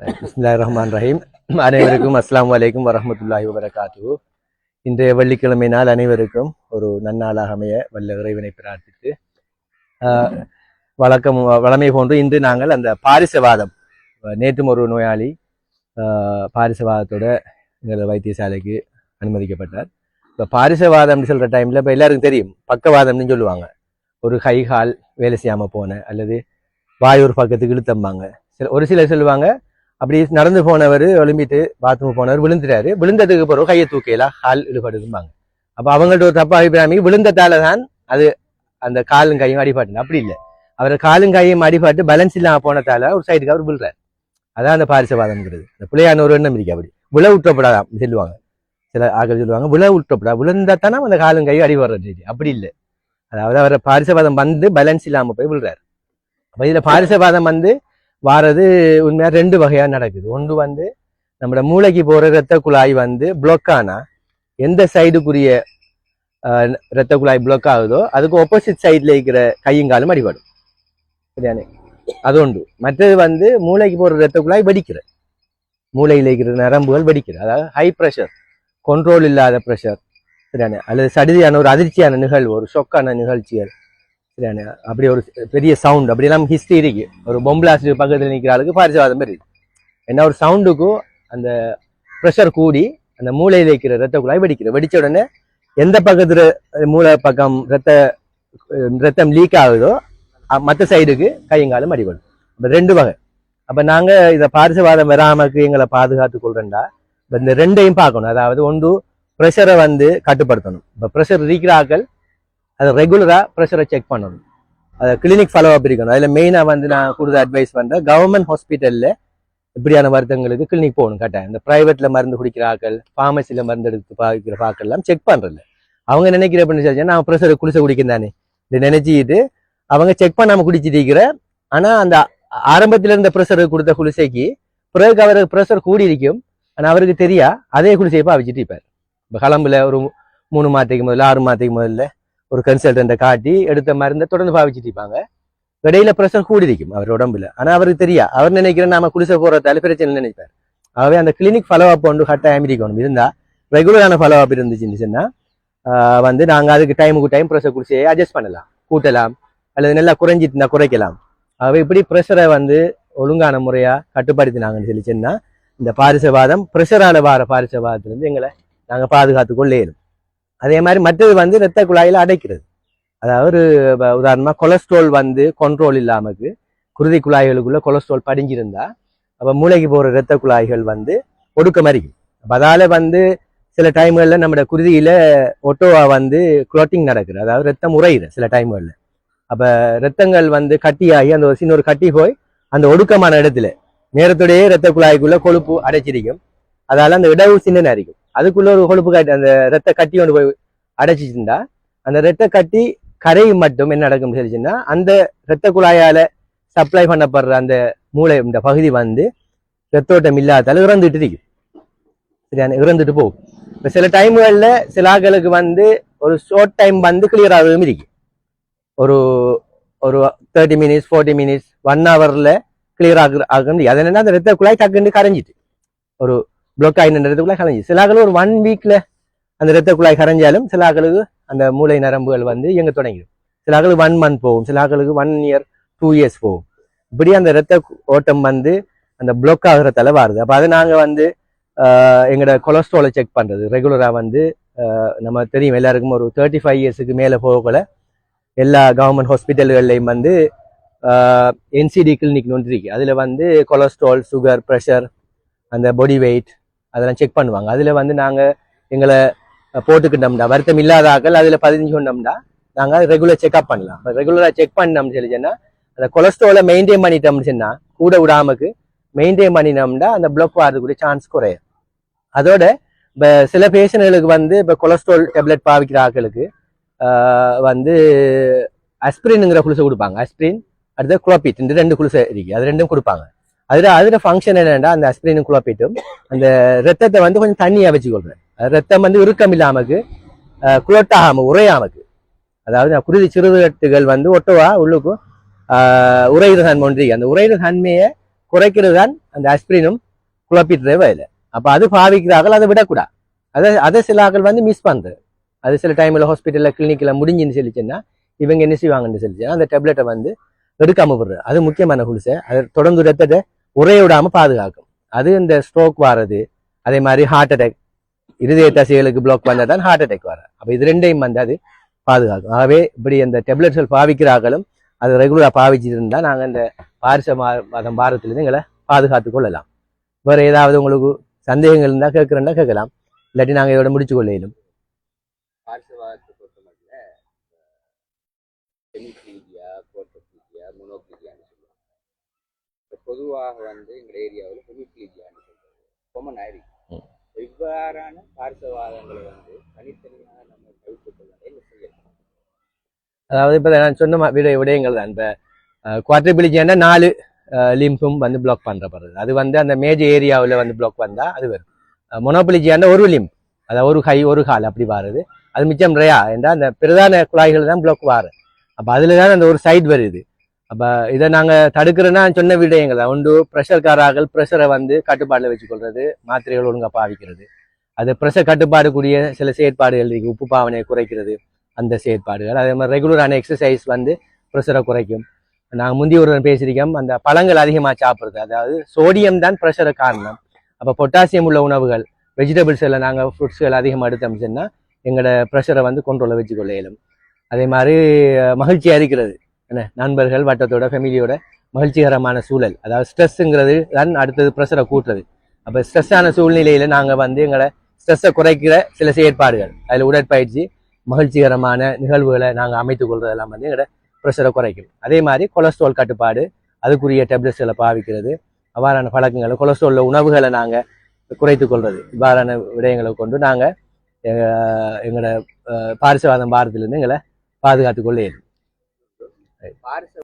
பிஸ்மில்லாஹ் ரஹ்மான் ரஹீம் அனைவருக்கும் அஸ்லாம் அலைக்கும் வரமத்துல்லாஹி வபரகாத்து இன்றைய வெள்ளிக்கிழமை நாள் அனைவருக்கும் ஒரு நன்னாளாக அமைய வல்ல இறைவனை பிரார்த்தித்து ஆஹ், வழக்கம் வழமை போன்று இன்று நாங்கள் அந்த பாரிசவாதம் நேற்றும் ஒரு நோயாளி ஆஹ், பாரிசவாதத்தோட எங்கள் வைத்தியசாலைக்கு அனுமதிக்கப்பட்டார். இப்போ பாரிசவாதம்னு சொல்கிற டைமில் இப்போ எல்லாருக்கும் தெரியும் பக்கவாதம்னு சொல்லுவாங்க. ஒரு கை கால் வேலை செய்யாமல் போன அல்லது வாயூர் பக்கத்துக்கு இழுத்தம்பாங்க. சில ஒரு சிலர் சொல்லுவாங்க அப்படி நடந்து போனவர் ஒலிம்பிட்டு பாத்ரூம் போனவர் விழுந்துட்டாரு. விழுந்ததுக்கு பிறகு கையை தூக்கலாம் கால் இழுபடுதும்பாங்க. அப்போ அவங்கள்ட்ட ஒரு தப்பு அபிப்பிராயம். விழுந்ததால தான் அது அந்த காலும் கையும் அடிபாட்டு அப்படி இல்லை. அவர் காலும் கையும் அடிபாட்டு பேலன்ஸ் இல்லாம போனதால ஒரு சைடுக்கு அவர் விழுறாரு. அதான் அந்த பாரிசவாதம்ங்கிறது இந்த பிள்ளையான ஒரு எண்ணம் இருக்கு அப்படி. விழ விட்டப்படாதான் சொல்லுவாங்க. சில ஆக்கள் சொல்லுவாங்க விழ விட்டப்படா விழுந்தா தானே அந்த காலும் கையும் அடிபடுறது அப்படி இல்லை. அதாவது அவர் பாரிசவாதம் வந்து பேலன்ஸ் இல்லாம போய் விழுறாரு. அப்ப இதுல பாரிசவாதம் வந்து வாரது உண்மையாக ரெண்டு வகையாக நடக்குது. ஒன்று வந்து நம்மளோட மூளைக்கு போகிற இரத்த குழாய் வந்து பிளாக் ஆனால் எந்த சைடுக்குரிய இரத்த குழாய் பிளாக் ஆகுதோ அதுக்கு ஆப்போசிட் சைடில் இருக்கிற கையும் காலும் அடிபடும். சரியானே? அது ஒன்று. மற்றது வந்து மூளைக்கு போகிற இரத்த குழாய் வடிக்கிற மூளையில் இருக்கிற நரம்புகள் வடிக்கிற அதாவது ஹை ப்ரெஷர் கண்ட்ரோல் இல்லாத ப்ரெஷர் சரியானே? அல்லது சடுதியான ஒரு அதிர்ச்சியான நிகழ்வு ஒரு ஷொக்கான நிகழ்ச்சிகள். அப்படி ஒரு பெரிய சவுண்ட் அப்படியெல்லாம் ஹிஸ்ட்ரி இருக்கு. ஒரு பொம்பிளாஸ்ட் பக்கத்தில் நிற்கிற ஆளுக்கு பாரிசவாதம் மாதிரி ஏன்னா என்ன ஒரு சவுண்டுக்கும் அந்த ப்ரெஷர் கூடி அந்த மூளையில் இருக்கிற ரத்த குழாய் வெடிக்கிற வெடிச்ச உடனே எந்த பக்கத்தில் மூளை பக்கம் ரத்த ரத்தம் லீக் ஆகுதோ மற்ற சைடுக்கு கையங்காலும் அடிபடும். அப்ப ரெண்டு வகை. அப்ப நாங்க இதை பாரிசவாதம் வராமக்கு எங்களை பாதுகாத்து கொள்றேன்டா. இப்போ இந்த ரெண்டையும் பார்க்கணும். அதாவது ஒன்று ப்ரெஷரை வந்து கட்டுப்படுத்தணும். இப்போ ப்ரெஷர் இருக்கிற ஆக்கள் அதை ரெகுலராக ப்ரெஷரை செக் பண்ணணும். அதை கிளினிக் ஃபாலோ அப் இருக்கணும். அதில் மெயினாக வந்து நான் கொடுத்த அட்வைஸ் பண்ணுறேன் கவர்மெண்ட் ஹாஸ்பிட்டலில் இப்படியான மருந்துங்களுக்கு கிளினிக் போகணும் கட்டாயம். இந்த ப்ரைவேட்டில் மருந்து குடிக்கிற ஆக்கள் ஃபார்மசியில் மருந்து எடுத்து பாவிக்கிற ஆக்கள்லாம் செக் பண்ணுறதில்ல அவங்க நினைக்கிற அப்படின்னு சொல்லி நான் ப்ரெஷரை குடிசை குடிக்கிறேன் தானே. இதை நினைச்சிக்கிட்டு அவங்க செக் பண்ணாமல் குடிச்சிட்டு ஆனால் அந்த ஆரம்பத்தில் இருந்த ப்ரெஷர் கொடுத்த குளிசைக்கு பிறகு அவருக்கு ப்ரெஷர் கூடி இருக்கும். ஆனால் அவருக்கு தெரியா அதே குளிசையை பாவிச்சிட்டு இருப்பார். இப்போ கிளம்புல ஒரு மூணு மாதத்துக்கு முதல்ல ஆறு மாதத்துக்கு முதல்ல ஒரு கன்சல்டண்ட்டை காட்டி எடுத்த மருந்தை தொடர்ந்து பாவிச்சிட்டு இருப்பாங்க. இடையில ப்ரெஷர் கூடி இருக்கும் அவர் உடம்புல. ஆனா அவருக்கு தெரியா. அவர் நினைக்கிற நாம குடிசை போறதால பிரச்சனை நினைப்பார். ஆகவே அந்த கிளினிக் ஃபாலோ அப் ஒன்று கட்டாயம் இருக்கணும் இருந்தா ரெகுலரான ஃபாலோ அப் இருந்துச்சுன்னு சொன்னா வந்து நாங்கள் அதுக்கு டைமுக்கு டைம் ப்ரெஷர் குடிசையை அட்ஜஸ்ட் பண்ணலாம். கூட்டலாம். அல்லது நல்லா குறைஞ்சிட்டு இருந்தா குறைக்கலாம். ஆகவே இப்படி ப்ரெஷரை வந்து ஒழுங்கான முறையா கட்டுப்படுத்தினாங்கன்னு சொல்லி இந்த பாரிசவாதம் ப்ரெஷரால வார பாரிசவாதத்திலிருந்து எங்களை நாங்கள் பாதுகாத்து கொள்ள இயலும் அதே மாதிரி மற்றது வந்து இரத்த குழாயில் அடைக்கிறது. அதாவது ஒரு உதாரணமாக கொலஸ்ட்ரால் வந்து கண்ட்ரோல் இல்லாமக்கு குருதி குழாய்களுக்குள்ள கொலஸ்ட்ரால் படிஞ்சிருந்தா அப்போ மூளைக்கு போகிற இரத்த குழாய்கள் வந்து ஒடுக்க மறிக்கும். அப்போ அதால வந்து சில டைம்களில் நம்மளோட குருதியில் ஒட்டோவா வந்து குளோட்டிங் நடக்குது. அதாவது ரத்தம் உறையுது சில டைம்களில் அப்போ ரத்தங்கள் வந்து கட்டியாகி அந்த ஒரு சின்ன ஒரு கட்டி போய் அந்த ஒடுக்கமான இடத்துல நேரத்துடைய இரத்த குழாய்க்குள்ள கொழுப்பு அடைச்சிருக்கும். அதால அந்த இடவு சின்ன அறிக்கும் அதுக்குள்ள ஒரு கொழுப்பு கட்டி அந்த ரத்த கட்டி கொண்டு போய் அடைச்சிச்சிருந்தா அந்த ரத்த கட்டி கரை மட்டும் என்ன நடக்கும் சொல்லிச்சுன்னா அந்த இரத்த குழாயால சப்ளை பண்ணப்படுற அந்த மூளை இந்த பகுதி வந்து ரத்தோட்டம் இல்லாதால இறந்துட்டு இருக்கும் சரியான இறந்துட்டு போகும். இப்போ சில டைம்களில் சில ஆக்களுக்கு வந்து ஒரு ஷார்ட் டைம் வந்து கிளியர் ஆகவும் இருக்கு. ஒரு ஒரு thirty minutes forty minutes one ஹவர்ல கிளியர் ஆக ஆக முடியும். அது என்னன்னா அந்த ரத்த குழாய் டக்குன்னு கரைஞ்சிட்டு ஒரு பிளாக் ஆகி ரத்த குழாய் சில ஆட்கள் ஒரு ஒன் வீக்ல அந்த ரத்த குழாய் கரைஞ்சாலும் சில ஆக்களுக்கு அந்த மூளை நரம்புகள் வந்து இயங்க தொடங்கிடும். சில ஆக்களுக்கு ஒன் மந்த் போகும். சில ஆக்களுக்கு ஒன் இயர் டூ இயர்ஸ் போகும். இப்படி அந்த ரத்த ஓட்டம் வந்து அந்த பிளாக் ஆகுறதால வருது. அப்போ அதை நாங்கள் வந்து எங்களோட கொலஸ்ட்ராலை செக் பண்ணுறது ரெகுலராக வந்து நம்ம தெரியும் எல்லாருக்கும் ஒரு தேர்ட்டி ஃபைவ் இயர்ஸுக்கு மேலே போகக்குள்ள எல்லா கவர்மெண்ட் ஹாஸ்பிட்டல்கள்லையும் வந்து என்சிடி கிளினிக் ஒன்று அதில் வந்து கொலஸ்ட்ரால் சுகர் ப்ரெஷர் அந்த பாடி வெயிட் அதெல்லாம் செக் பண்ணுவாங்க. அதில் வந்து நாங்கள் எங்களை போட்டுக்கிட்டோம்டா. வருத்தம் இல்லாத ஆக்கள் அதில் பதினஞ்சு கொண்டோம்டா. நாங்கள் ரெகுலர் செக்அப் பண்ணலாம். இப்போ ரெகுலராக செக் பண்ணோம்னு சொல்லி சொன்னால் அந்த கொலஸ்ட்ரோலை மெயின்டைன் பண்ணிட்டோம்னு சொன்னால் கூட விடாமக்கு மெயின்டைன் பண்ணினோம்னா அந்த பிளக் வரதுக்குரிய சான்ஸ் குறையும். அதோட இப்போ சில பேஷண்ட்களுக்கு வந்து இப்போ கொலஸ்ட்ரால் டேப்லெட் பாவிக்கிற ஆட்களுக்கு வந்து அஸ்பிரின்ங்கிற குளிசை கொடுப்பாங்க. அஸ்பிரின் அடுத்த குளோபிட் இந்த ரெண்டு குளிசை இருக்கு. அது ரெண்டும் கொடுப்பாங்க. அதில் அதில் ஃபங்க்ஷன் என்னென்னா அந்த அஸ்பிரினுக்குள்ள போயிட்டும் அந்த ரத்தத்தை வந்து கொஞ்சம் தண்ணியாக வச்சுக்கொள்றேன் ரத்தம் வந்து இறுக்கம் இல்லாமக்கு குளட்டாகாம உரையாமக்கு அதாவது நான் குருதி சிறுதுகட்டுகள் வந்து ஒட்டவா உள்ளுக்கும் உரையிற தன்மை அந்த உறையிற தன்மையை குறைக்கிறது தான் அந்த அஸ்பிரினும் குழப்பிட்டுறே வயல. அப்போ அது பாவிக்கிறார்கள் அதை விடக்கூடாது. அதை அதை சில ஆக்கள் வந்து மிஸ் பண்ணுறது அது சில டைமில் ஹாஸ்பிட்டலில் கிளினிக்கில் முடிஞ்சுன்னு சொல்லிச்சுன்னா இவங்க என்ன செய்வாங்கன்னு சொல்லிச்சுன்னா அந்த டேப்லெட்டை வந்து எடுக்காமல் விடுறது. அது முக்கியமான குளிசை அது தொடர்ந்து ரத்தத்தை உரைய விடாமல் பாதுகாக்கும். அது இந்த ஸ்ட்ரோக் வர்றது அதே மாதிரி ஹார்ட் அட்டாக் இருதய தசைகளுக்கு பிளாக் வந்தால் தான் ஹார்ட் அட்டாக் வர அப்போ இது ரெண்டையும் வந்து அது பாதுகாக்கும். ஆகவே இப்படி இந்த டெப்லெட்ஸ்கள் பாவிக்கிறார்களும் அது ரெகுலராக பாவிச்சுட்டு இருந்தால் நாங்கள் இந்த பாரிச மா- மாதம் எங்களை பாதுகாத்து கொள்ளலாம். வேறு ஏதாவது உங்களுக்கு சந்தேகங்கள் இருந்தால் கேட்குறேன்னா கேட்கலாம். இல்லாட்டி நாங்கள் இதோட முடிச்சு கொள்ளையிலும் பார்சவாதத்தை பொறுத்த மட்டும் ஹெமிப்ளீடியா கோட்டப்ளீடியா மொனோப்ளீடியான்னு சொல்லுவாங்க இப்போ பொதுவாக வந்து எங்கள் ஏரியாவில் ஹெமிப்ளீடியான்னு சொல்றது கொமன் ஆயிருக்கு ம். இவ்வாறான பார்சவாதங்களை வந்து தனித்தனியாக நம்ம தவிர்த்து கொள்ள என்ன செய்யலாம்? அதாவது இப்ப நான் சொன்ன விட விடயங்கள் தான். இப்ப குவாட்ரிபிளிஜியான நாலு லிம்பும் வந்து பிளாக் பண்றப்படுறது அது வந்து அந்த மேஜர் ஏரியாவில் வந்து பிளாக் வந்தா அது வரும். மொனோபிளிஜியான ஒரு லிம்ப் அதாவது ஒரு கை ஒரு கால் அப்படி வாருது. அது மிச்சம் ரேயா என்றால் அந்த பிரதான குழாய்கள் தான் பிளாக் வாரு. அப்ப அதுல தான் அந்த ஒரு சைடு வருது. அப்போ இதை நாங்கள் தடுக்கிறோன்னா சொன்ன விடயங்கள் ஒன்று ப்ரெஷர் காரார்கள் ப்ரெஷரை வந்து கட்டுப்பாட்டில் வச்சுக்கொள்வது மாத்திரைகள் ஒழுங்காக பாவிக்கிறது. அது ப்ரெஷர் கட்டுப்பாடுக்கூடிய சில செயற்பாடுகள் இருக்கு உப்பு பாவனையை குறைக்கிறது அந்த செயற்பாடுகள். அதே மாதிரி ரெகுலரான எக்ஸசைஸ் வந்து ப்ரெஷரை குறைக்கும். நாங்கள் முந்தி ஒரு பேசியிருக்கோம் அந்த பழங்கள் அதிகமாக சாப்பிட்றது அதாவது சோடியம் தான் ப்ரெஷரை காரணம். அப்போ பொட்டாசியம் உள்ள உணவுகள் வெஜிடபிள்ஸில் நாங்கள் ஃப்ரூட்ஸுகள் அதிகமாக எடுத்தோம்னு சொன்னால் எங்களோட ப்ரெஷரை வந்து கொண்டோல வச்சுக்கொள்ள இயலும். அதே மாதிரி மகிழ்ச்சியாக இருக்கிறது என்ன நண்பர்கள் வட்டத்தோட ஃபேமிலியோட மகிழ்ச்சிகரமான சூழல். அதாவது ஸ்ட்ரெஸ்ஸுங்கிறது தான் அடுத்தது ப்ரெஷரை கூட்டுறது. அப்போ ஸ்ட்ரெஸ்ஸான சூழ்நிலையில் நாங்கள் வந்து எங்களை ஸ்ட்ரெஸ்ஸை குறைக்கிற சில செயற்பாடுகள். அதில் உடற்பயிற்சி மகிழ்ச்சிகரமான நிகழ்வுகளை நாங்கள் அமைத்து கொள்றதெல்லாம் வந்து எங்களோட ப்ரெஷரை குறைக்கும். அதே மாதிரி கொலஸ்ட்ரால் கட்டுப்பாடு அதுக்குரிய டேப்லெட்ஸ்களை பாவிக்கிறது அவ்வாறான பழக்கங்களை கொலஸ்ட்ரோலில் உணவுகளை நாங்கள் குறைத்து கொள்வது இவ்வாறான விடயங்களை கொண்டு நாங்கள் எங்களோட பாரிசவாதம் பாரத்திலிருந்து எங்களை பாதுகாத்து கொள்ள இயலும். பார்ச